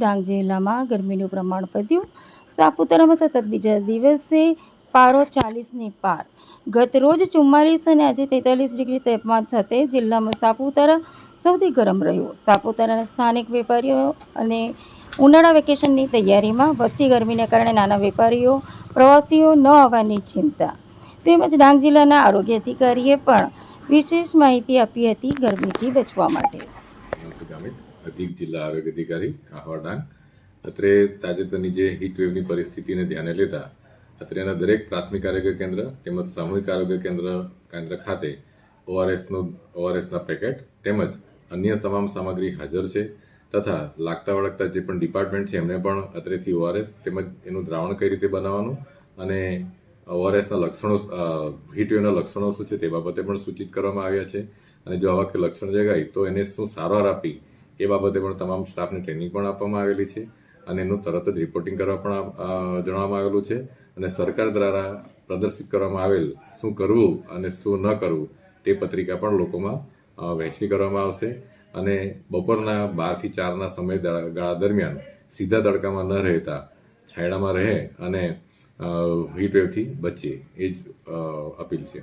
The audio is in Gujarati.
ડાંગ જિલ્લામાં ગરમીનું પ્રમાણ વધ્યું. સાપુતારામાં સતત બીજા દિવસે પારો ચાલીસની પાર. ગત રોજ ચુમ્માલીસ અને આજે તેતાલીસ ડિગ્રી તાપમાન સાથે જિલ્લામાં સાપુતારા સૌથી ગરમ રહ્યું. સાપુતારાના સ્થાનિક વેપારીઓ અને ઉનાળા વેકેશનની તૈયારીમાં વધતી ગરમીને કારણે નાના વેપારીઓ, પ્રવાસીઓ ન આવવાની ચિંતા. તેમજ ડાંગ જિલ્લાના આરોગ્ય અધિકારીએ પણ વિશેષ માહિતી આપી હતી ગરમીથી બચવા માટે. અધિક જિલ્લા આરોગ્ય અધિકારી આહવા ડાંગ. અત્રે તાજેતરની જે હીટવેવની પરિસ્થિતિને ધ્યાને લેતા અત્રેના દરેક પ્રાથમિક આરોગ્ય કેન્દ્ર તેમજ સામૂહિક આરોગ્ય કેન્દ્ર કેન્દ્ર ખાતે ઓઆરએસનું ઓઆરએસના પેકેટ તેમજ અન્ય તમામ સામગ્રી હાજર છે તથા લાગતા વળગતા જે પણ ડિપાર્ટમેન્ટ છે એમને પણ અત્રેથી ઓઆરએસ તેમજ એનું દ્રાવણ કઈ રીતે બનાવવાનું અને ઓઆરએસના લક્ષણો હીટવેવના લક્ષણો શું છે તે બાબતે પણ સૂચિત કરવામાં આવ્યા છે અને જો આવા કે લક્ષણ જગાય તો એને શું સારવાર આપી એ બાબતે પણ તમામ સ્ટાફને ટ્રેનિંગ પણ આપવામાં આવેલી છે અને એનું તરત જ રિપોર્ટિંગ કરવા પણ જણાવવામાં આવેલું છે અને સરકાર દ્વારા પ્રદર્શિત કરવામાં આવેલ શું કરવું અને શું ન કરવું તે પત્રિકા પણ લોકોમાં વહેંચણી કરવામાં આવશે અને બપોરના બારથી ચારના સમય ગાળા દરમિયાન સીધા તડકામાં ન રહેતા છાયડામાં રહે અને હીટવેવથી બચીએ એ જ અપીલ છે.